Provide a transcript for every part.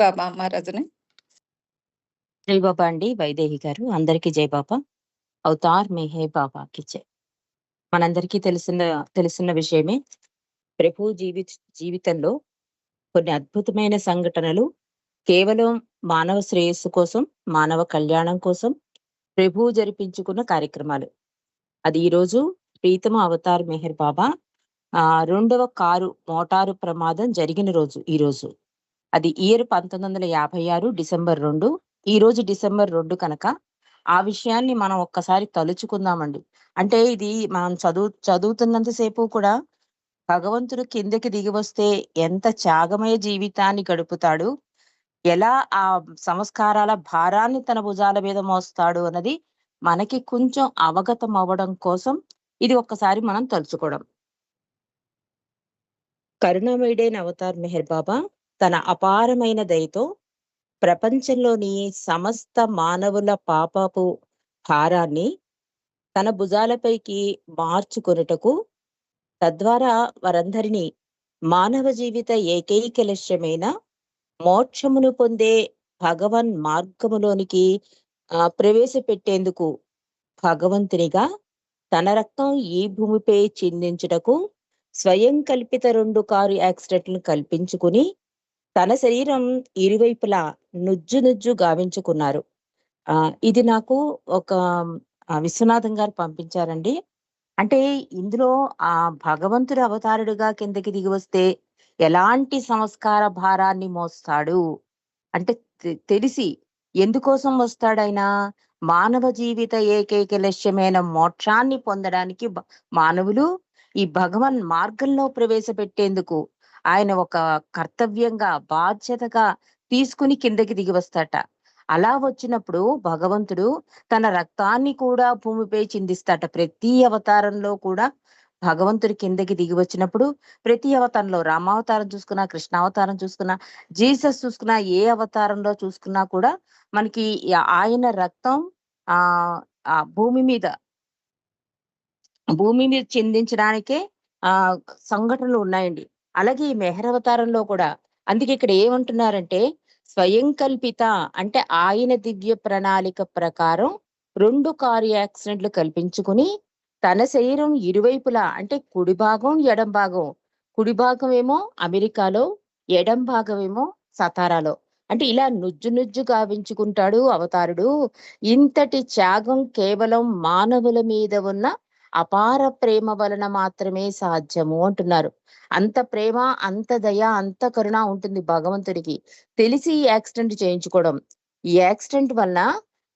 బాబా మహారాజుని జై బాబా అండి వైదేహి గారు. అందరికీ జై బాబా. అవతార్ మే బాబా కిచే మనందరికీ తెలిసిన తెలిసిన విషయమే ప్రభు జీవి జీవితంలో కొన్ని అద్భుతమైన సంఘటనలు కేవలం మానవ శ్రేయస్సు కోసం మానవ కళ్యాణం కోసం ప్రభు జరిపించుకున్న కార్యక్రమాలు. అది ఈరోజు ప్రీతమ అవతార్ మెహర్ బాబా ఆ రెండవ కారు మోటారు ప్రమాదం జరిగిన రోజు ఈ రోజు అది ఇయర్ పంతొమ్మిది వందల యాభై ఆరు డిసెంబర్ రెండు. ఈ రోజు డిసెంబర్ రెండు కనుక ఆ విషయాన్ని మనం ఒక్కసారి తలుచుకుందామండి. అంటే ఇది మనం చదువు చదువుతున్నంతసేపు కూడా భగవంతుడు కిందకి దిగి వస్తే ఎంత త్యాగమయ జీవితాన్ని గడుపుతాడు? ఎలా ఆ సంస్కారాల భారాన్ని తన భుజాల మీద మోస్తాడు అన్నది మనకి కొంచెం అవగతం అవ్వడం కోసం ఇది ఒక్కసారి మనం తలుచుకోవడం. కరుణామయుడైన అవతార్ మెహర్ బాబా తన అపారమైన దయతో ప్రపంచంలోని సమస్త మానవుల పాపపు భారాన్ని తన భుజాలపైకి మార్చుకొనుటకు తద్వారా వారందరినీ మానవ జీవిత ఏకైక లక్ష్యమైన మోక్షమును పొందే భగవన్ మార్గములోనికి ప్రవేశపెట్టేందుకు భగవంతునిగా తన రక్తం ఈ భూమిపై చిందించుటకు స్వయం కల్పిత రెండు కారు యాక్సిడెంట్లను కల్పించుకుని తన శరీరం ఇరువైపులా నుజ్జు నుజ్జు గావించుకున్నారు. ఆ ఇది నాకు ఒక విశ్వనాథం గారు పంపించారండి. అంటే ఇందులో ఆ భగవంతుడు అవతారుడుగా కిందకి దిగి వస్తే ఎలాంటి సంస్కార భారాన్ని మోస్తాడు? అంటే తెలిసి ఎందుకోసం వస్తాడైనా? మానవ జీవిత ఏకైక లక్ష్యమైన మోక్షాన్ని పొందడానికి మానవులు ఈ భగవన్ మార్గంలో ప్రవేశపెట్టేందుకు ఆయన ఒక కర్తవ్యంగా బాధ్యతగా తీసుకుని కిందకి దిగి వస్తాట. అలా వచ్చినప్పుడు భగవంతుడు తన రక్తాన్ని కూడా భూమిపై చిందిస్తాట. ప్రతి అవతారంలో కూడా భగవంతుడి కిందకి దిగి వచ్చినప్పుడు ప్రతి అవతారంలో రామావతారం చూసుకున్నా కృష్ణావతారం చూసుకున్నా జీసస్ చూసుకున్నా ఏ అవతారంలో చూసుకున్నా కూడా మనకి ఆయన రక్తం ఆ ఆ భూమి మీద భూమి మీద చిందించడానికే ఆ సంఘటనలు ఉన్నాయండి. అలాగే ఈ మెహరవతారంలో కూడా. అందుకే ఇక్కడ ఏమంటున్నారంటే స్వయం కల్పిత అంటే ఆయన దివ్య ప్రణాళిక ప్రకారం రెండు కారు యాక్సిడెంట్లు కల్పించుకుని తన శరీరం ఇరువైపులా అంటే కుడి భాగం ఎడం భాగం. కుడి భాగం ఏమో అమెరికాలో ఎడం భాగం ఏమో సతారాలో. అంటే ఇలా నుజ్జు నుజ్జు గావించుకుంటాడు అవతారుడు. ఇంతటి త్యాగం కేవలం మానవుల మీద ఉన్న అపార ప్రేమ వలన మాత్రమే సాధ్యము అంటున్నారు. అంత ప్రేమ అంత దయ అంత కరుణ ఉంటుంది భగవంతుడికి. తెలిసి ఈ యాక్సిడెంట్ చేయించుకోవడం. ఈ యాక్సిడెంట్ వలన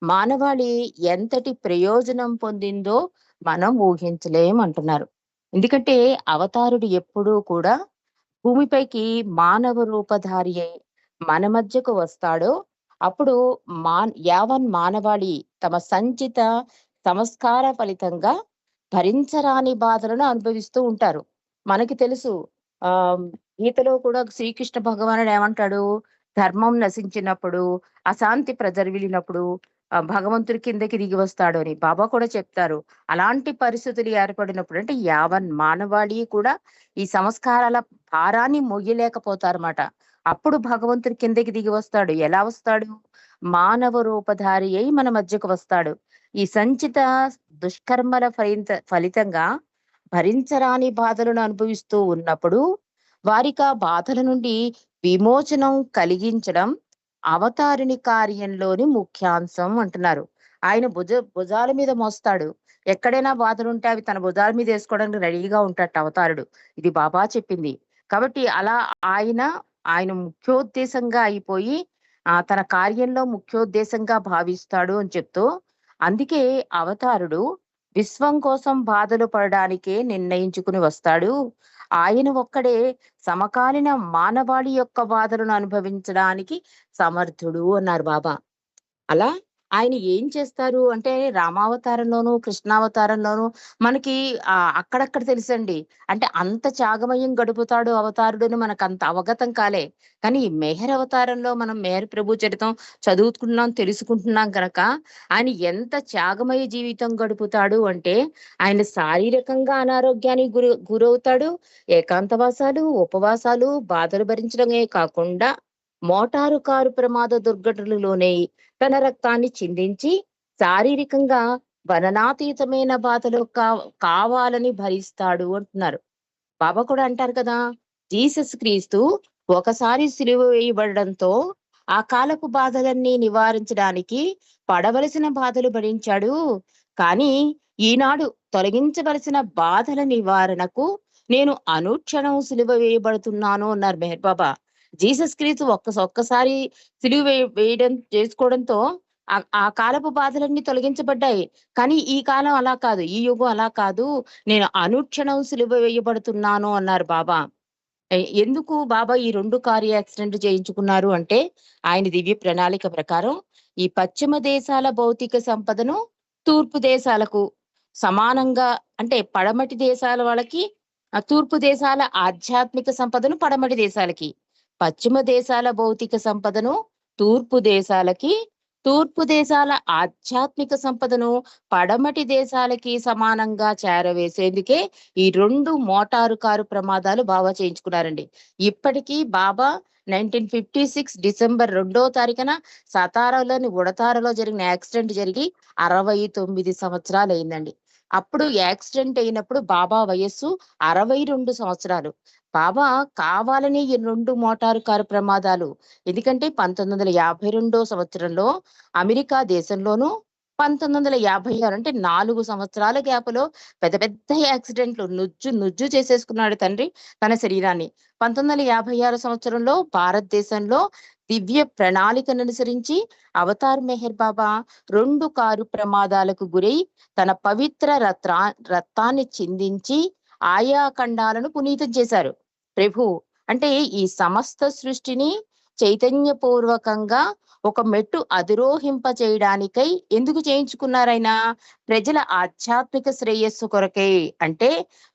మానవాళి ఎంతటి ప్రయోజనం పొందిందో మనం ఊహించలేం అంటున్నారు. ఎందుకంటే అవతారుడు ఎప్పుడూ కూడా భూమిపైకి మానవ రూపధారి అయి మన మధ్యకు వస్తాడో అప్పుడు మా యావన్ మానవాళి తమ సంచిత సంస్కార ఫలితంగా భరించరాని బాధలను అనుభవిస్తూ ఉంటారు. మనకి తెలుసు ఆ గీతలో కూడా శ్రీకృష్ణ భగవానుడు ఏమంటాడు? ధర్మం నశించినప్పుడు అశాంతి ప్రజర్విలినప్పుడు భగవంతుడి కిందకి దిగి వస్తాడు అని బాబా కూడా చెప్తారు. అలాంటి పరిస్థితులు ఏర్పడినప్పుడు అంటే యావన్ మానవాళి కూడా ఈ సంస్కారాల భారాన్ని మొయ్యలేకపోతారన్నమాట. అప్పుడు భగవంతుడి కిందకి దిగి వస్తాడు. ఎలా వస్తాడు? మానవ రూపధారి అయి మన మధ్యకు వస్తాడు. ఈ సంచిత దుష్కర్మల ఫలిత ఫలితంగా భరించరాని బాధలను అనుభవిస్తూ ఉన్నప్పుడు వారికి ఆ బాధల నుండి విమోచనం కలిగించడం అవతారిణి కార్యంలోని ముఖ్యాంశం అంటున్నారు. ఆయన భుజ భుజాల మీద మోస్తాడు. ఎక్కడైనా బాధలు ఉంటే అవి తన భుజాల మీద వేసుకోవడానికి రెడీగా ఉంటాడు అవతారుడు. ఇది బాబా చెప్పింది. కాబట్టి అలా ఆయన ఆయన ముఖ్యోద్దేశంగా అయిపోయి ఆ తన కార్యంలో ముఖ్యోద్దేశంగా భావిస్తాడు అని చెప్తూ అందుకే అవతారుడు విశ్వం కోసం బాధలు పడడానికే నిర్ణయించుకుని వస్తాడు. ఆయన ఒక్కడే సమకాలీన మానవాళి యొక్క బాధలను అనుభవించడానికి సమర్థుడు అన్నారు బాబా. అలా ఆయన ఏం చేస్తారు? అంటే రామావతారంలోను కృష్ణావతారంలోను మనకి అక్కడక్కడ తెలుసండి. అంటే అంత త్యాగమయం గడుపుతాడు అవతారుడు మనకు అంత అవగతం కాలే. కానీ ఈ మెహర్ అవతారంలో మనం మెహర్ ప్రభు చరితం చదువుకుంటున్నాం తెలుసుకుంటున్నాం కనుక ఆయన ఎంత త్యాగమయ జీవితం గడుపుతాడు అంటే ఆయన శారీరకంగా అనారోగ్యానికి గురి గురవుతాడు. ఏకాంతవాసాలు ఉపవాసాలు బాధలు భరించడమే కాకుండా మోటారు కారు ప్రమాద దుర్ఘటనలోనే తన రక్తాన్ని చిందించి శారీరకంగా వననాతీతమైన బాధలు కావాలని భరిస్తాడు అంటున్నారు. బాబా కూడా అంటారు కదా జీసస్ క్రీస్తు ఒకసారి సిలువ వేయబడడంతో ఆ కాలపు బాధలన్నీ నివారించడానికి పడవలసిన బాధలు భరించాడు. కానీ ఈనాడు తొలగించవలసిన బాధల నివారణకు నేను అనుక్షణం సిలువ వేయబడుతున్నాను అన్నారు మెహర్ బాబా. జీసస్ క్రీస్తు ఒక్క ఒక్కసారి సిలువ వేయడం చేసుకోవడంతో ఆ- కాలపు బాధలన్నీ తొలగించబడ్డాయి. కానీ ఈ కాలం అలా కాదు ఈ యుగం అలా కాదు. నేను అనుక్షణం సిలువ వేయబడుతున్నాను అన్నారు బాబా. ఎందుకు బాబా ఈ రెండు కారు యాక్సిడెంట్ చేయించుకున్నారు అంటే ఆయన దివ్య ప్రణాళిక ప్రకారం ఈ పశ్చిమ దేశాల భౌతిక సంపదను తూర్పు దేశాలకు సమానంగా అంటే పడమటి దేశాల వాళ్ళకి ఆ తూర్పు దేశాల ఆధ్యాత్మిక సంపదను పడమటి దేశాలకి పశ్చిమ దేశాల భౌతిక సంపదను తూర్పు దేశాలకి తూర్పు దేశాల ఆధ్యాత్మిక సంపదను పడమటి దేశాలకి సమానంగా చేరవేసేందుకే ఈ రెండు మోటారు కారు ప్రమాదాలు బాబా చేయించుకున్నారండి. ఇప్పటికీ Baba nineteen fifty six December రెండో తారీఖున సతారాలోని ఉడతారలో జరిగిన యాక్సిడెంట్ జరిగి అరవై తొమ్మిది సంవత్సరాలు అయిందండి అప్పుడు యాక్సిడెంట్ అయినప్పుడు బాబా వయస్సు అరవై రెండు సంవత్సరాలు. బాబా కావాలని ఈ రెండు మోటారు కారు ప్రమాదాలు. ఎందుకంటే పంతొమ్మిది వందల యాభై రెండో సంవత్సరంలో అమెరికా దేశంలోనూ పంతొమ్మిది వందల యాభై ఆరు అంటే నాలుగు సంవత్సరాల గ్యాప్లో పెద్ద పెద్ద యాక్సిడెంట్లు నుజ్జు నుజ్జు చేసేసుకున్నాడు తండ్రి తన శరీరాన్ని. పంతొమ్మిది వందల యాభై ఆరు సంవత్సరంలో భారతదేశంలో దివ్య ప్రణాళికను అనుసరించి అవతార్ మెహర్ బాబా రెండు కారు ప్రమాదాలకు గురై తన పవిత్ర రత్రా రక్తాన్ని చిందించి ఆయా ఖండాలను పునీతం చేశారు. ప్రభు అంటే ఈ సమస్త సృష్టిని చైతన్యపూర్వకంగా ఒక మెట్టు అధిరోహింప చేయడానికై ఎందుకు చేయించుకున్నారైనా ప్రజల ఆధ్యాత్మిక శ్రేయస్సు కొరకే. అంటే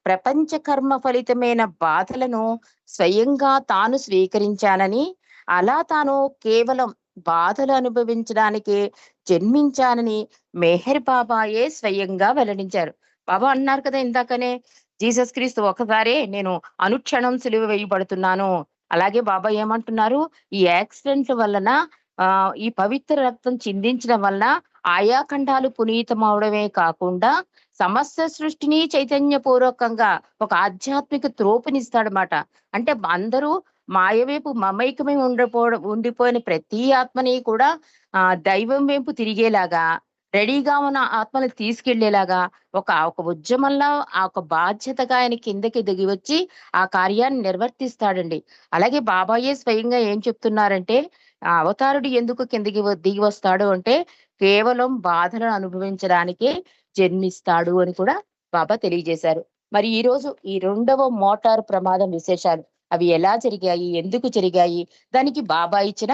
ప్రపంచ కర్మ ఫలితమైన బాధలను స్వయంగా తాను స్వీకరించానని అలా తాను కేవలం బాధలు అనుభవించడానికే జన్మించానని మెహర్ బాబాయే స్వయంగా వెల్లడించారు. బాబా అన్నారు కదా ఇందాకనే జీసస్ క్రీస్తు ఒకసారే నేను అనుక్షణం సిలువ వేయబడుతున్నాను. అలాగే బాబా ఏమంటున్నారు? ఈ యాక్సిడెంట్ వలన ఆ ఈ పవిత్ర రక్తం చిందించడం వలన ఆయా ఖండాలు పునీతం అవడమే కాకుండా సమస్త సృష్టిని చైతన్య పూర్వకంగా ఒక ఆధ్యాత్మిక త్రోపునిస్తాడనమాట అంటే అందరూ మాయవైపు మమైకమై ఉండిపో ఉండిపోయిన ప్రతి ఆత్మని కూడా ఆ దైవం వైపు తిరిగేలాగా రెడీగా ఉన్న ఆత్మని తీసుకెళ్ళేలాగా ఒక ఒక ఉద్యమంలో ఆ ఒక బాధ్యతగా ఆయన కిందకి దిగి వచ్చి ఆ కార్యాన్ని నిర్వర్తిస్తాడండి. అలాగే బాబాయే స్వయంగా ఏం చెప్తున్నారంటే ఆ అవతారుడు ఎందుకు కిందకి దిగి వస్తాడు అంటే కేవలం బాధలను అనుభవించడానికే జన్మిస్తాడు అని కూడా బాబా తెలియజేశారు. మరి ఈ రోజు ఈ రెండవ మోటార్ ప్రమాదం విశేషాలు అవి ఎలా జరిగాయి? ఎందుకు జరిగాయి? దానికి బాబా ఇచ్చిన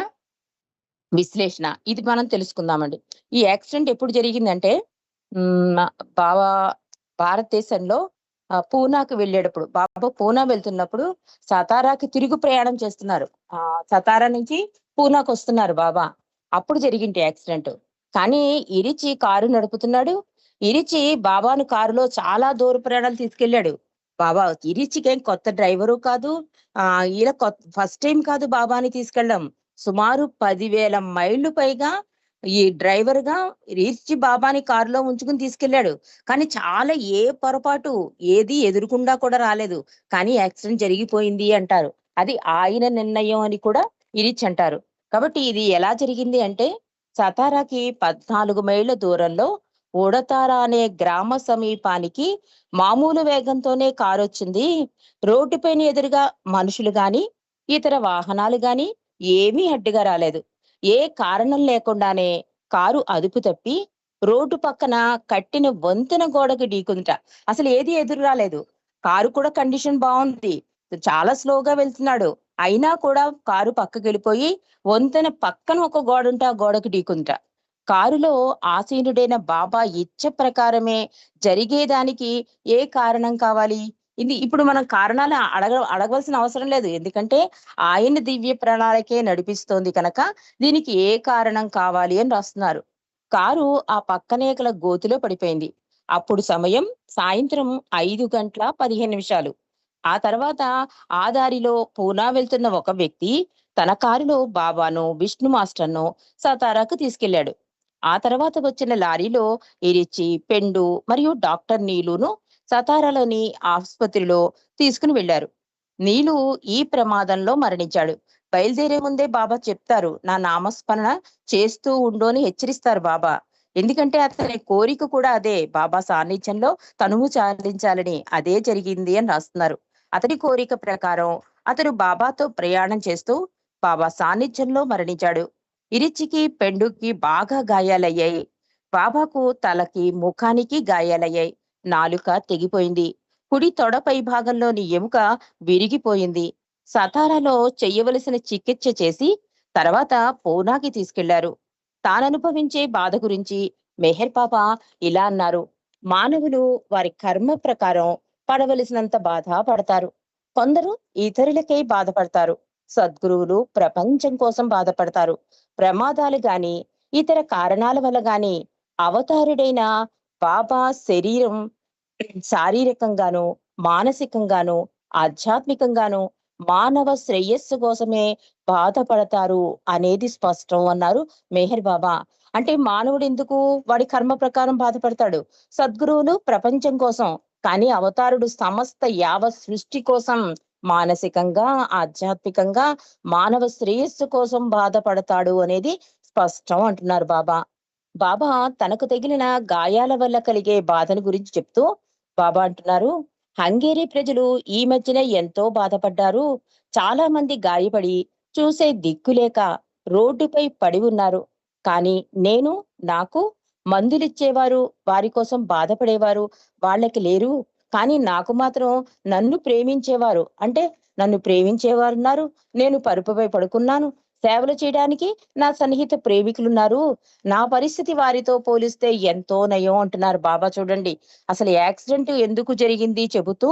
విశ్లేషణ. ఇది మనం తెలుసుకుందామండి. ఈ యాక్సిడెంట్ ఎప్పుడు జరిగిందంటే బాబా భారతదేశంలో పూనాకు వెళ్ళేటప్పుడు. బాబా పూనా వెళ్తున్నప్పుడు సతారాకి తిరుగు ప్రయాణం చేస్తున్నారు. ఆ సతారా నుంచి పూనాకు వస్తున్నారు బాబా. అప్పుడు జరిగింది యాక్సిడెంట్. కానీ ఇరిచి కారు నడుపుతున్నాడు. ఇరిచి బాబాను కారులో చాలా దూర ప్రయాణాలు తీసుకెళ్ళాడు. బాబా ఇరిచికేం కొత్త డ్రైవరు కాదు. ఆ ఈయన కొత్త ఫస్ట్ టైం కాదు బాబాని తీసుకెళ్ళాం సుమారు పదివేల మైళ్ళు పైగా ఈ డ్రైవర్గా రీర్చి బాబాని కారులో ఉంచుకుని తీసుకెళ్ళాడు కానీ చాలా ఏ పొరపాటు ఏది ఎదురుకుండా కూడా రాలేదు. కానీ యాక్సిడెంట్ జరిగిపోయింది అంటారు. అది ఆయన నిర్ణయం అని కూడా ఇరిచ్ అంటారు. కాబట్టి ఇది ఎలా జరిగింది అంటే సతారాకి పద్నాలుగు మైళ్ళ దూరంలో ఉడతార అనే గ్రామ సమీపానికి మామూలు వేగంతోనే కారు వచ్చింది రోడ్డుపైన ఎదురుగా మనుషులు గాని ఇతర వాహనాలు గాని ఏమీ అడ్డుగా రాలేదు. ఏ కారణం లేకుండానే కారు అదుపు తప్పి రోడ్డు పక్కన కట్టిన వంతెన గోడకి ఢీకుందిట. అసలు ఏది ఎదురు రాలేదు. కారు కూడా కండిషన్ బాగుంది. చాలా స్లోగా వెళ్తున్నాడు. అయినా కూడా కారు పక్కకి వెళ్ళిపోయి వంతెన పక్కన ఒక గోడ ఉంటే ఆ గోడకి కారులో ఆసీనుడైన బాబా ఇచ్చ ప్రకారమే జరిగేదానికి ఏ కారణం కావాలి? ఇది ఇప్పుడు మనం కారణాలు అడగ అడగవలసిన అవసరం లేదు. ఎందుకంటే ఆయన దివ్య ప్రణాళికే నడిపిస్తోంది కనుక దీనికి ఏ కారణం కావాలి అని రాస్తున్నారు. కారు ఆ పక్కనే గల గోతిలో పడిపోయింది. అప్పుడు సమయం సాయంత్రం ఐదు గంటల పదిహేను నిమిషాలు. ఆ తర్వాత ఆ దారిలో పూనా వెళ్తున్న ఒక వ్యక్తి తన కారులో బాబాను విష్ణు మాస్టర్ను సతారాకు తీసుకెళ్ళాడు ఆ తర్వాత వచ్చిన లారీలో ఇరిచి పెండు మరియు డాక్టర్ నీలును సతారాలోని ఆసుపత్రిలో తీసుకుని వెళ్ళారు నీలు ఈ ప్రమాదంలో మరణించాడు. బయలుదేరే ముందే బాబా చెప్తారు నా నామస్మరణ చేస్తూ ఉండు అని హెచ్చరిస్తారు బాబా. ఎందుకంటే అతని కోరిక కూడా అదే బాబా సాన్నిధ్యంలో తనువు చాలించాలని అదే జరిగింది అని రాస్తున్నారు. అతని కోరిక ప్రకారం అతడు బాబాతో ప్రయాణం చేస్తూ బాబా సాన్నిధ్యంలో మరణించాడు. ఇరిచికి పెండుకి బాగా గాయాలయ్యాయి. బాబాకు తలకి ముఖానికి గాయాలయ్యాయి. నాలుక తెగిపోయింది. కుడి తొడపై భాగంలోని ఎముక విరిగిపోయింది. సతారాలో చెయ్యవలసిన చికిత్స చేసి తర్వాత పూనాకి తీసుకెళ్ళారు. తాననుభవించే బాధ గురించి మెహర్ పాప ఇలా అన్నారు. మానవులు వారి కర్మ ప్రకారం పడవలసినంత బాధ పడతారు కొందరు ఇతరులకై బాధపడతారు. సద్గురువులు ప్రపంచం కోసం బాధపడతారు. ప్రమాదాలు గాని ఇతర కారణాల వల్ల గాని అవతారుడైన బాబా శరీరం శారీరకంగాను మానసికంగాను ఆధ్యాత్మికంగాను మానవ శ్రేయస్సు కోసమే బాధపడతారు అనేది స్పష్టం అన్నారు మెహర్ బాబా. అంటే మానవుడు ఎందుకు వాడి కర్మ ప్రకారం బాధపడతాడు? సద్గురువులు ప్రపంచం కోసం కానీ అవతారుడు సమస్త యావ సృష్టి కోసం మానసికంగా ఆధ్యాత్మికంగా మానవ శ్రేయస్సు కోసం బాధపడతాడు అనేది స్పష్టం అంటున్నారు బాబా. బాబా తనకు తగిలిన గాయాల వల్ల కలిగే బాధను గురించి చెప్తూ బాబా అంటున్నారు. హంగేరీ ప్రజలు ఈ మధ్యనే ఎంతో బాధపడ్డారు. చాలా మంది గాయపడి చూసే దిక్కులేక రోడ్డుపై పడి ఉన్నారు. కానీ నేను నాకు మందులిచ్చేవారు వారి కోసం బాధపడేవారు వాళ్ళకి లేరు. కానీ నాకు మాత్రం నన్ను ప్రేమించేవారు. అంటే నన్ను ప్రేమించేవారున్నారు. నేను పరుపుపై పడుకున్నాను. సేవలు చేయడానికి నా సన్నిహిత ప్రేమికులున్నారు. నా పరిస్థితి వారితో పోలిస్తే ఎంతో నయం అంటున్నారు బాబా చూడండి. అసలు యాక్సిడెంట్ ఎందుకు జరిగింది చెబుతూ?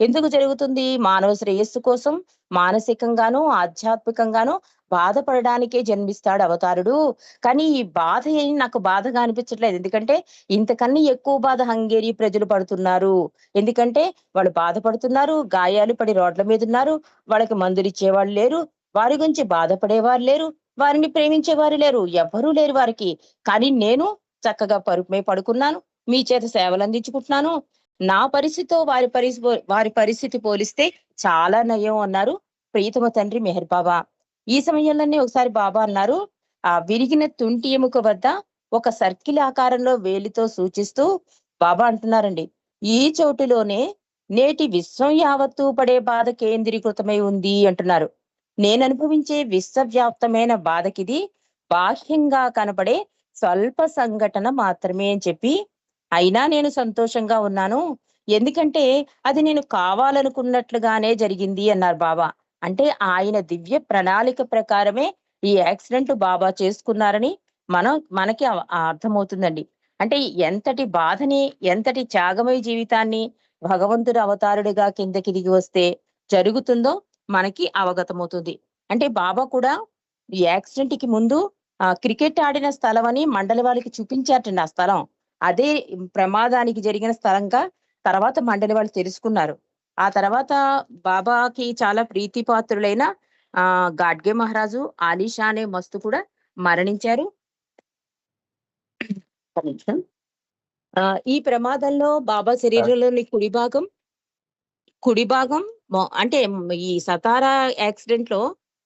ఎందుకు జరుగుతుంది? మానవ శ్రేయస్సు కోసం మానసికంగాను ఆధ్యాత్మికంగాను బాధపడడానికే జన్మిస్తాడు అవతారుడు. కానీ ఈ బాధ ఏం నాకు బాధగా అనిపించట్లేదు. ఎందుకంటే ఇంతకన్నా ఎక్కువ బాధ హంగేరీ ప్రజలు పడుతున్నారు. ఎందుకంటే వాళ్ళు బాధపడుతున్నారు గాయాలు పడి రోడ్ల మీద ఉన్నారు వాళ్ళకి మందులు ఇచ్చేవాళ్ళు లేరు వారి గురించి బాధపడేవారు లేరు వారిని ప్రేమించేవారు లేరు ఎవ్వరూ లేరు వారికి. కానీ నేను చక్కగా పరుపు పడుకున్నాను మీ చేత సేవలు అందించుకుంటున్నాను. నా పరిస్థితితో వారి పరిస్థితి వారి పరిస్థితి పోలిస్తే చాలా నయం అన్నారు ప్రీతమ తండ్రి మెహర్ బాబా. ఈ సమయంలోనే ఒకసారి బాబా అన్నారు ఆ విరిగిన తుంటి ఎముక వద్ద ఒక సర్కిల్ ఆకారంలో వేలితో సూచిస్తూ బాబా అంటున్నారండి ఈ చోటులోనే నేటి విశ్వం యావత్తు పడే బాధ కేంద్రీకృతమై ఉంది అంటున్నారు. నేను అనుభవించే విశ్వవ్యాప్తమైన బాధకిది బాహ్యంగా కనపడే స్వల్ప సంఘటన మాత్రమే అని చెప్పి అయినా నేను సంతోషంగా ఉన్నాను. ఎందుకంటే అది నేను కావాలనుకున్నట్లుగానే జరిగింది అన్నారు బాబా. అంటే ఆయన దివ్య ప్రణాళిక ప్రకారమే ఈ యాక్సిడెంట్ బాబా చేసుకున్నారని మనం మనకి అర్థమవుతుందండి. అంటే ఎంతటి బాధని ఎంతటి త్యాగమయ జీవితాన్ని భగవంతుడు అవతారుడిగా కిందకి దిగి వస్తే జరుగుతుందో మనకి అవగతమవుతుంది. అంటే బాబా కూడా ఈ యాక్సిడెంట్కి ముందు క్రికెట్ ఆడిన స్థలం అని మండలి వాళ్ళకి చూపించారటండి ఆ స్థలం. అదే ప్రమాదానికి జరిగిన స్థలంగా తర్వాత మండలి వాళ్ళు తెలుసుకున్నారు. ఆ తర్వాత బాబాకి చాలా ప్రీతిపాత్రులైన ఆ గాడ్గే మహారాజు ఆలీషా అనే మస్తు కూడా మరణించారు. ఈ ప్రమాదంలో బాబా శరీరంలోని కుడి భాగం కుడి భాగం అంటే ఈ సతారా యాక్సిడెంట్లో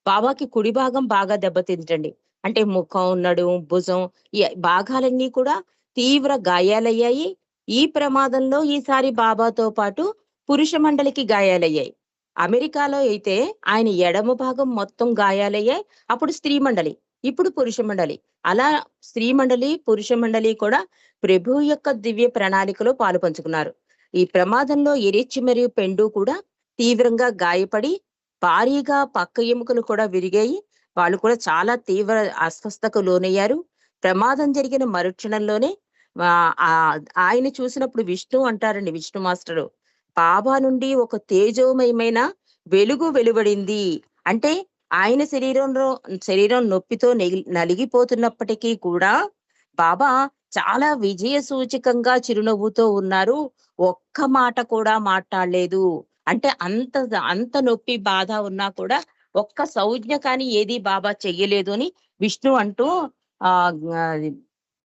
బాబాకి కుడి భాగం బాగా దెబ్బతింటండి అంటే ముఖం నడుం భుజం ఈ భాగాలన్నీ కూడా తీవ్ర గాయాలయ్యాయి. ఈ ప్రమాదంలో ఈసారి బాబాతో పాటు పురుష మండలికి గాయాలయ్యాయి. అమెరికాలో అయితే ఆయన ఎడమ భాగం మొత్తం గాయాలయ్యాయి. అప్పుడు స్త్రీ మండలి ఇప్పుడు పురుష మండలి. అలా స్త్రీ మండలి పురుష మండలి కూడా ప్రభు యొక్క దివ్య ప్రణాళికలో పాలు పంచుకున్నారు. ఈ ప్రమాదంలో ఎరిచి మరియు పెండు కూడా తీవ్రంగా గాయపడి భారీగా పక్క ఎముకలు కూడా విరిగాయి. వాళ్ళు కూడా చాలా తీవ్ర అస్వస్థకు లోనయ్యారు. ప్రమాదం జరిగిన మరుక్షణంలోనే ఆయన చూసినప్పుడు విష్ణు అంటారండి విష్ణు మాస్టరు బాబా నుండి ఒక తేజోమయమైన వెలుగు వెలువడింది. అంటే ఆయన శరీరంలో శరీరం నొప్పితో నలిగిపోతున్నప్పటికీ కూడా బాబా చాలా విజయ సూచకంగా చిరునవ్వుతో ఉన్నారు. ఒక్క మాట కూడా మాట్లాడలేదు. అంటే అంత అంత నొప్పి బాధ ఉన్నా కూడా ఒక్క సౌజ్ఞ కానీ ఏది బాబా చెయ్యలేదు అని విష్ణు అంటూ ఆ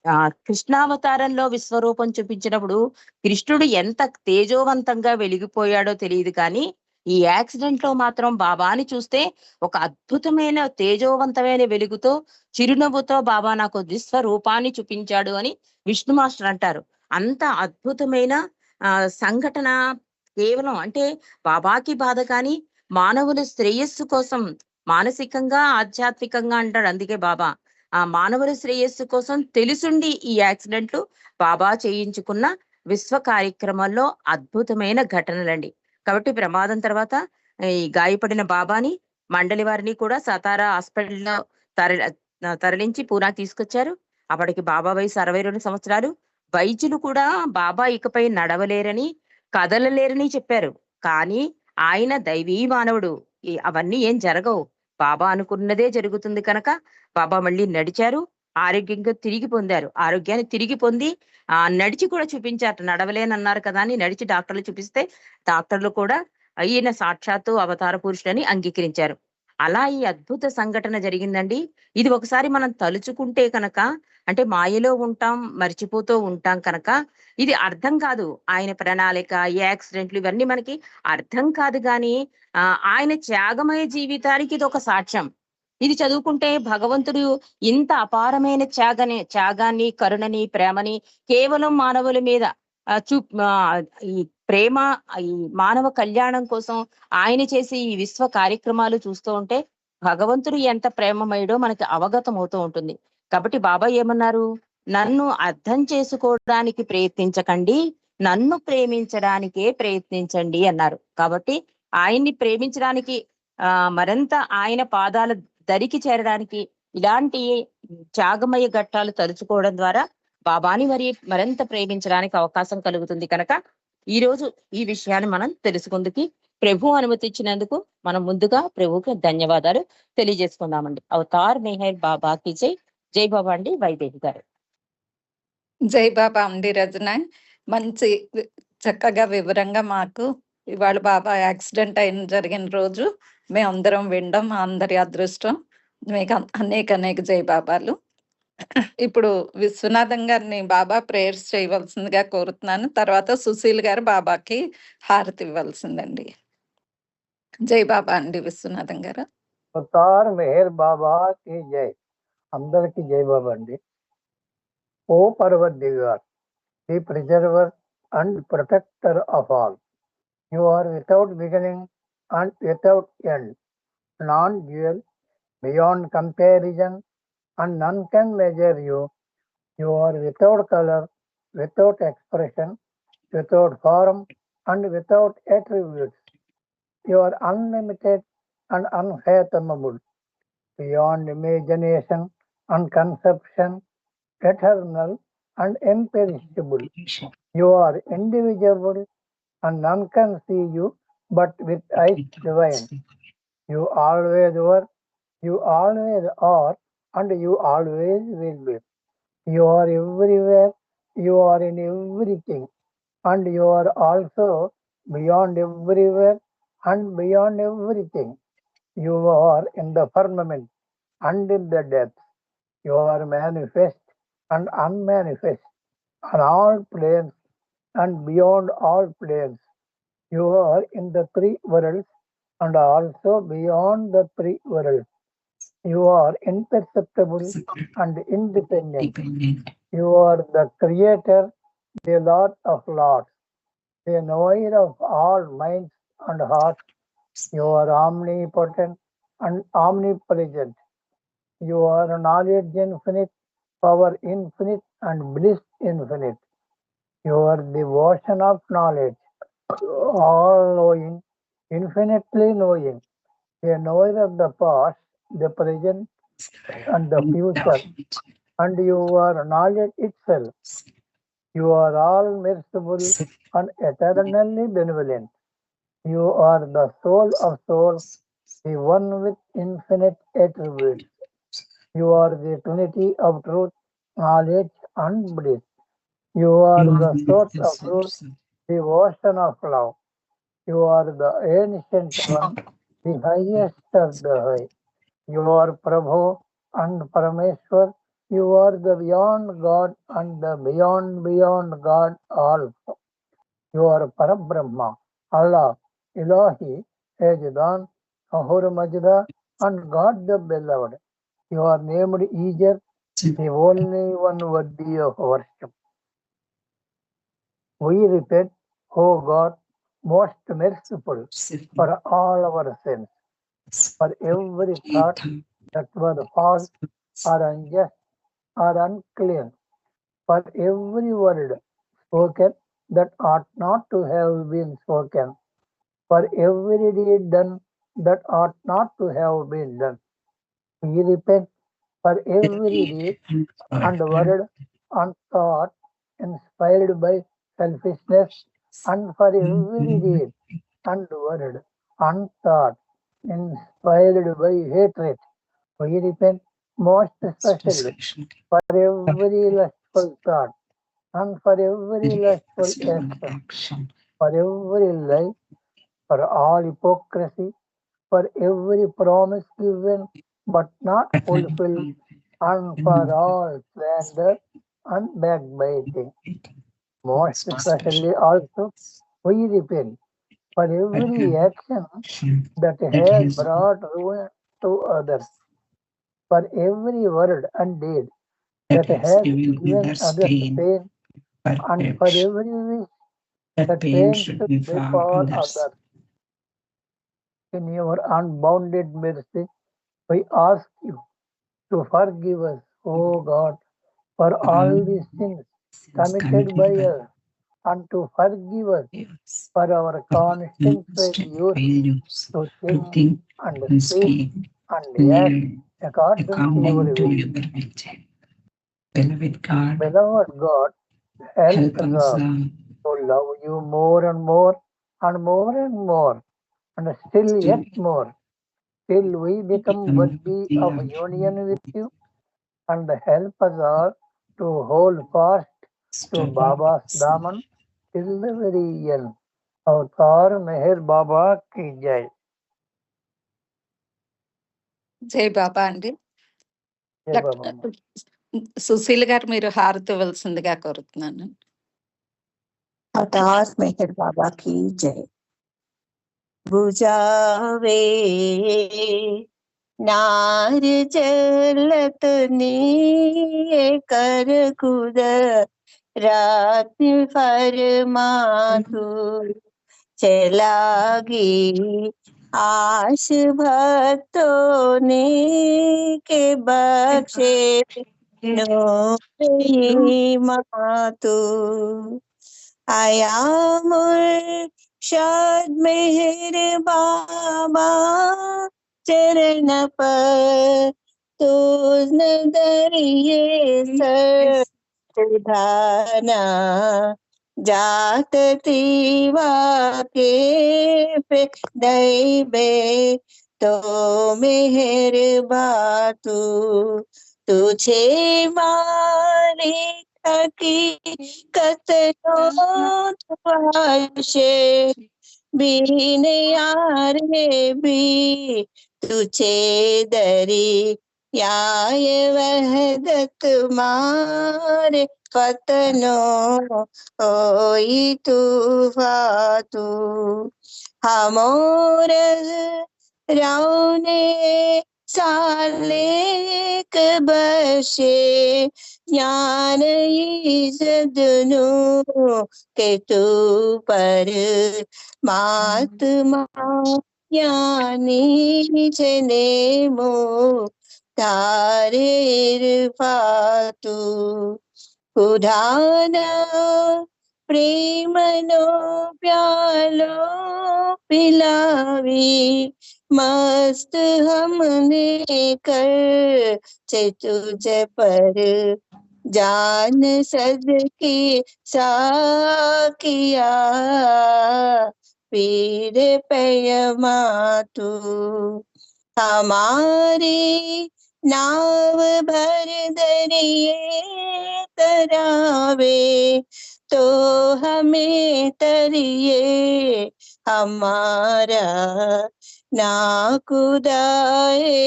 ఆ కృష్ణావతారంలో విశ్వరూపం చూపించినప్పుడు కృష్ణుడు ఎంత తేజోవంతంగా వెలిగిపోయాడో తెలియదు కానీ ఈ యాక్సిడెంట్లో మాత్రం బాబాని చూస్తే ఒక అద్భుతమైన తేజోవంతమైన వెలుగుతో చిరునవ్వుతో బాబా నాకు విశ్వరూపాన్ని చూపించాడు అని విష్ణు మాస్టర్ అంటారు. అంత అద్భుతమైన ఆ సంఘటన కేవలం అంటే బాబాకి బాధ కానీ మానవుల శ్రేయస్సు కోసం మానసికంగా ఆధ్యాత్మికంగా అంటాడు అందుకే బాబా. ఆ మానవుల శ్రేయస్సు కోసం తెలుసుండి ఈ యాక్సిడెంట్లు బాబా చేయించుకున్న విశ్వ కార్యక్రమంలో అద్భుతమైన ఘటనలండి. కాబట్టి ప్రమాదం తర్వాత ఈ గాయపడిన బాబాని మండలి వారిని కూడా సతారా హాస్పిటల్లో తరలి తరలించి పూనా తీసుకొచ్చారు. అప్పటికి బాబా వయసు అరవై రెండు సంవత్సరాలు. వైద్యులు కూడా బాబా ఇకపై నడవలేరని కదలలేరని చెప్పారు. కానీ ఆయన దైవీ మానవుడు అవన్నీ ఏం జరగవు. బాబా అనుకున్నదే జరుగుతుంది కనుక బాబా మళ్ళీ నడిచారు. ఆరోగ్యంగా తిరిగి పొందారు. ఆరోగ్యాన్ని తిరిగి పొంది ఆ నడిచి కూడా చూపించారు నడవలేనన్నారు కదా అని నడిచి డాక్టర్లు చూపిస్తే డాక్టర్లు కూడా ఈయన సాక్షాత్తు అవతార పురుషుడని అంగీకరించారు. అలా ఈ అద్భుత సంఘటన జరిగిందండి. ఇది ఒకసారి మనం తలుచుకుంటే కనుక అంటే మాయలో ఉంటాం మర్చిపోతూ ఉంటాం కనుక ఇది అర్థం కాదు. ఆయన ప్రణాళిక ఈ యాక్సిడెంట్లు ఇవన్నీ మనకి అర్థం కాదు కానీ ఆ ఆయన త్యాగమయ జీవితానికి ఇది ఒక సాక్ష్యం. ఇది చదువుకుంటే భగవంతుడు ఇంత అపారమైన త్యాగని త్యాగాన్ని కరుణని ప్రేమని కేవలం మానవుల మీద చూ ఈ ప్రేమ ఈ మానవ కళ్యాణం కోసం ఆయన చేసే ఈ విశ్వ కార్యక్రమాలు చూస్తూ ఉంటే భగవంతుడు ఎంత ప్రేమమయుడో మనకి అవగతం అవుతూ ఉంటుంది. కాబట్టి బాబా ఏమన్నారు? నన్ను అర్థం చేసుకోవడానికి ప్రయత్నించకండి నన్ను ప్రేమించడానికే ప్రయత్నించండి అన్నారు. కాబట్టి ఆయన్ని ప్రేమించడానికి ఆ మరింత ఆయన పాదాల దరికి చేరడానికి ఇలాంటి త్యాగమయ ఘట్టాలు తలుచుకోవడం ద్వారా బాబాని మరి మరింత ప్రేమించడానికి అవకాశం కలుగుతుంది కనుక ఈ రోజు ఈ విషయాన్ని మనం తెలుసుకుందుకి ప్రభు అనుమతి ఇచ్చినందుకు మనం ముందుగా ప్రభుకి ధన్యవాదాలు తెలియజేసుకుందామండి. అవతార్ మెహర్ బాబాకి జై. జై బాబా అండి వైదేహి గారు. జై బాబా అండి రజన మంచి చక్కగా వివరంగా మాకు ఇవాళ బాబా యాక్సిడెంట్ అయిన జరిగిన రోజు మేమందరం వినడం మా అందరి అదృష్టం. మీకు అన్- అనేక అనేక జై బాబాలు. ఇప్పుడు విశ్వనాథం గారిని బాబా ప్రేయర్స్ చేయవలసిందిగా కోరుతున్నాను. తర్వాత సుశీల్ గారు బాబాకి హారతి ఇవ్వాల్సిందండి. జై బాబా అండి విశ్వనాథం గారు. మెహర్ బాబా కి జై. అందరికి జై బాబా అండి O Parvardigar the preserver and protector of all you are without beginning and without end non dual beyond comparison and none can measure you you are without colour without expression without form and without attributes you are unlimited and unfathomable, beyond imagination and conception, eternal and imperishable. You are indivisible, and none can see you but with eyes divine. You always were, you always are, and you always will be. You are everywhere, you are in everything, and you are also beyond everywhere and beyond everything. You are in the firmament and in the depths. You are manifest and unmanifest on all planes and beyond all planes. You are in the three worlds and also beyond the three worlds. You are imperceptible and independent. You are the creator, the Lord of Lords, the knower of all minds and hearts. You are omnipotent and omnipresent. You are knowledge infinite, power infinite, and bliss infinite. You are the ocean of knowledge, all knowing, infinitely knowing, a knower of the past, the present, and the future, and you are knowledge itself. You are all merciful and eternally benevolent. You are the soul of souls, the one with infinite attributes. You are the trinity of truth, knowledge, and bliss. You are the source of truth, the ocean of love. You are the ancient one, the highest of the high. You are Prabhu and Parameshwar. You are the beyond God and the beyond beyond God also. You are Parabrahma, Allah, Ilahi, Ejidan, Ahura Majda, and God the Beloved. You are named Ezer, the only one worthy of worship. We repent, O God, most merciful for all our sins, for every thought that was false or unjust or unclean, for every word spoken that ought not to have been spoken, for every deed done that ought not to have been done. We repent for every deed and word and thought inspired by selfishness and for every mm-hmm. deed and word and thought inspired by hatred. We repent most especially for every lustful thought and for every lustful action, for every lie, for all hypocrisy, for every promise given but not fulfilled, and for all slander and backbiting. Most especially also, we repent for every action that has brought ruin to others, for every word and deed that has given others pain, and for every wish that pain should befall others. In your unbounded mercy, we ask you to forgive us, O God, for all these sins committed by us, and to forgive us for our constant failure to think and speak and act according to your will. Beloved God, Beloved God, help help us uh, to love you more and more and more and more, and still yet more, till we become worthy of union with you and help us all to hold fast to Baba's Daman till the very end. Avatar Meher Baba ki jai. జై బాబా అండి సుశీల్ గారు మీరు హారతి ఇవ్వాల్సిందిగా కోరుతున్నాను. Avatar Meher बुझावे नार चलत नीये कर खुद रात फरमातु चलागी आश भक्तों ने के बख्शे नो मातु आया मुर्शाद मेहर बाबा चरण पर तो नदरिए सरधाना जात तीवा के पे दैबे तो मेहर बा तू, तुझे मारे की तुआशे बीन यार भी, तुझे दरी याय वहदत मारे, पतनो ओई तू फातू हमोर रावने सालेक बशे ज्ञान ईजदनु के तू पर मात्मा ज्ञानी जने मो तारे फातू उधाना प्रेमनो प्यालो पिलावी मस्त हमने कर चे तुझ पर जान सद की साकिया पीर पयमा तू, हमारी नाव भर दरिए तरावे तो हमें तरिए हमारा నాకు దాయే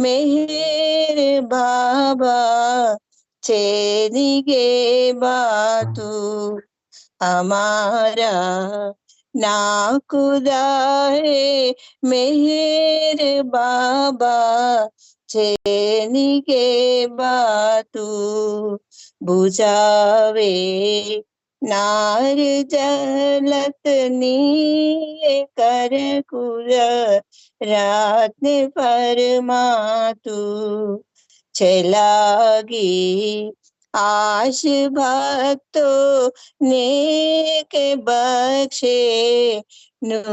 మెహేర్ బాబా చేదిగే బాతు అమారా. నాకు దాయే మెహేర్ బాబా చేనిగే బాతు బుజావే नार जलत नीए कर कुर रात फरमातू चलागी आश भक्तो नेक बख्शे नु